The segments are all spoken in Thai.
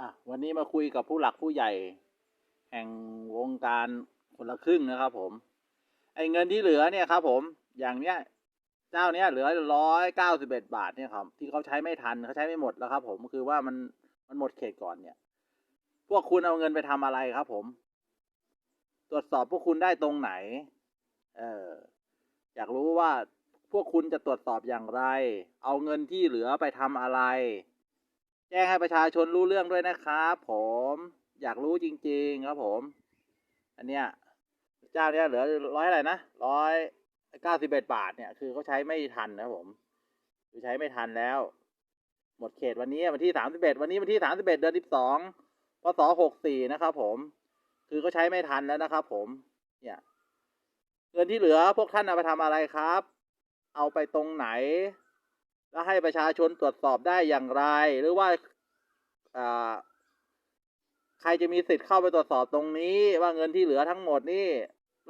อะวันนี้มาคุยกับผู้หลักผู้ใหญ่ แห่งวงการคนละครึ่งนะครับผม ไอ้เงินที่เหลือเนี่ยครับผมอย่างเนี้ยเจ้าเนี้ยเหลือร้อยเก้าสิบเอ็ดบาทเนี่ยครับ ที่เขาใช้ไม่ทันเขาใช้ไม่หมดแล้วครับ ผมคือว่ามันมันหมดเขตก่อนเนี่ย พวกคุณเอาเงินไปทำอะไรครับ ผม ตรวจสอบพวกคุณได้ตรงไหน เอออยากรู้ว่าพวกคุณจะตรวจสอบอย่างไร เอาเงินที่เหลือไปทำอะไร แจ้งให้ประชาชนรู้เรื่องด้วยนะครับผมอยากรู้จริง ๆ ครับผม อันเนี้ยเจ้าเนี้ยเหลือร้อยอะไรนะร้อยเก้าสิบเอ็ดบาทเนี่ยคือเขาใช้ไม่ทันนะผมคือใช้ไม่ทันแล้ว หมดเขตวันนี้วันที่สามสิบเอ็ดวันนี้วันที่สามสิบเอ็ดเดือนสิบสองพศหกสี่นะครับผม คือเขาใช้ไม่ทันแล้วนะครับผม เนี่ยเงินที่เหลือพวกท่านเอาไปทำอะไรครับ เอาไปตรงไหน แล้วให้ประชาชนตรวจสอบได้อย่างไร หรือว่าใครจะมีสิทธิ์เข้าไปตรวจสอบตรงนี้ ว่าเงินที่เหลือทั้งหมดนี่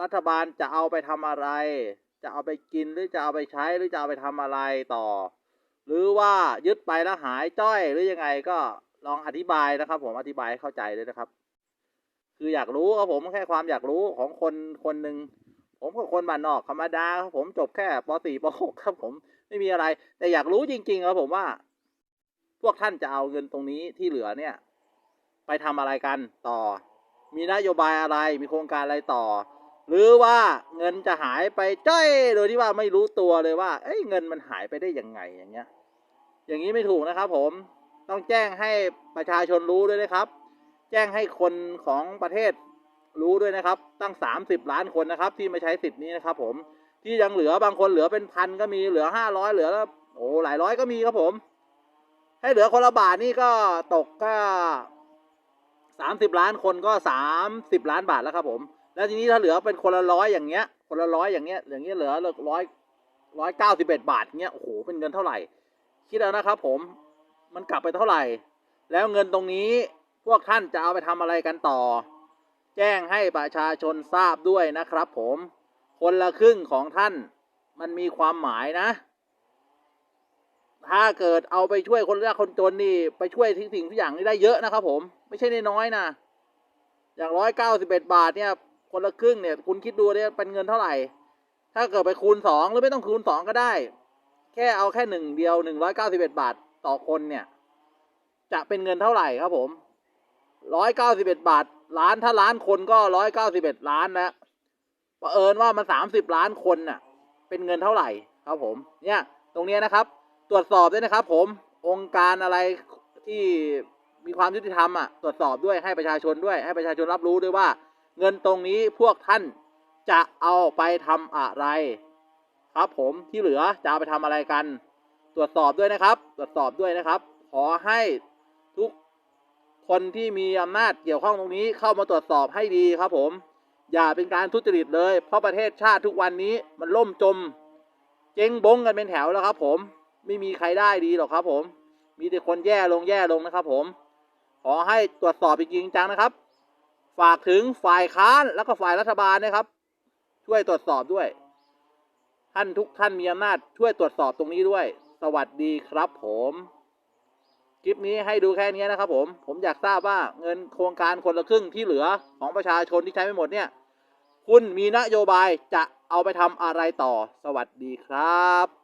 รัฐบาลจะเอาไปทำอะไร จะเอาไปกินหรือจะเอาไปใช้หรือจะเอาไปทำอะไรต่อ หรือว่ายึดไปแล้วหายจ้อยหรือยังไงก็ลองอธิบายนะครับ ผมอธิบายให้เข้าใจเลยนะครับ คืออยากรู้ครับผมแค่ความอยากรู้ของคนคนหนึ่งผมก็คนบ้านนอกธรรมดาครับผมจบแค่ป .4 ป .6 ครับผม ไม่มีอะไร แต่อยากรู้จริง ๆ ครับผมว่า พวกท่านจะเอาเงินตรงนี้ที่เหลือเนี่ย ไปทำอะไรกันต่อ มีนโยบายอะไรมีโครงการอะไรต่อ หรือว่าเงินจะหายไปจ้อยโดยที่ว่าไม่รู้ตัวเลยว่า เอ้ยเงินมันหายไปได้ยังไงอย่างเงี้ย อย่างนี้ไม่ถูกนะครับ ผมต้องแจ้งให้ประชาชนรู้ด้วยนะครับ แจ้งให้คนของประเทศรู้ด้วยนะครับ ตั้งสามสิบล้านคนนะครับ ที่มาใช้สิทธิ์นี้นะครับ ผม ที่ยังเหลือบางคนเหลือเป็นพันก็มีเหลือห้าร้อยเหลือแล้วโอ้หลายร้อยก็มีครับผม ให้เหลือคนละบาทนี่ก็ตกก็สามสิบล้านคนก็สามสิบล้านบาทแล้วครับผม แล้วทีนี้ถ้าเหลือเป็นคนละร้อยอย่างเงี้ย คนละร้อยอย่างเงี้ยอย่างเงี้ยเหลือร้อยร้อยเก้าสิบเอ็ดบาทเงี้ยโอ้โหเป็นเงินเท่าไหร่ คิดเอานะครับผมมันกลับไปเท่าไหร่ แล้วเงินตรงนี้พวกท่านจะเอาไปทำอะไรกันต่อ แจ้งให้ประชาชนทราบด้วยนะครับผม คนละครึ่งของท่านมันมีความหมายนะ ถ้าเกิดเอาไปช่วยคนยากคนจนนี่ ไปช่วยทุกสิ่งทุกอย่างนี่ได้เยอะนะครับผม ไม่ใช่น้อยๆนะ อย่างร้อยเก้าสิบเอ็ดบาทเนี่ย คนละครึ่งเนี่ย คุณคิดดูเนี่ยเป็นเงินเท่าไหร่ ถ้าเกิดไปคูณสองหรือไม่ต้องคูณสองก็ได้ แค่เอาแค่หนึ่งเดียวหนึ่งร้อยเก้าสิบเอ็ดบาทต่อคนเนี่ย จะเป็นเงินเท่าไหร่ครับผมร้อยเก้าสิบเอ็ดบาทล้านถ้าล้านคนก็ร้อยเก้าสิบเอ็ดล้านนะ ประเอิญว่ามันสามสิบล้านคนน่ะ เป็นเงินเท่าไหร่ครับผม เนี่ย ตรงนี้นะครับ ตรวจสอบด้วยนะครับ ผมองค์การอะไรที่มีความยุติธรรมอะตรวจสอบด้วยให้ประชาชนด้วยให้ประชาชนรับรู้ด้วยว่า เงินตรงนี้พวกท่านจะเอาไปทำอะไร ครับ ผมที่เหลือจะเอาไปทำอะไรกัน ตรวจสอบด้วยนะครับ ตรวจสอบด้วยนะครับ ขอให้ทุกคนที่มีอำนาจเกี่ยวข้องตรงนี้เข้ามาตรวจสอบให้ดีครับผม อย่าเป็นการทุจริตเลย เพราะประเทศชาติทุกวันนี้มันล่มจม เจ๊งบงกันเป็นแถวแล้วครับ ผม ไม่มีใครได้ดีหรอกครับ ผม มีแต่คนแย่ลงแย่ลงนะครับ ผม ขอให้ตรวจสอบจริงจังนะครับ ฝากถึงฝ่ายค้านแล้วก็ฝ่ายรัฐบาลนะครับ ช่วยตรวจสอบด้วย ท่านทุกท่านมีอำนาจช่วยตรวจสอบตรงนี้ด้วย สวัสดีครับ ผมคลิปนี้ให้ดูแค่นี้นะครับผม ผมอยากทราบว่าเงินโครงการคนละครึ่งที่เหลือของประชาชนที่ใช้ไม่หมดเนี่ย คุณมีนโยบายจะเอาไปทำอะไรต่อ สวัสดีครับ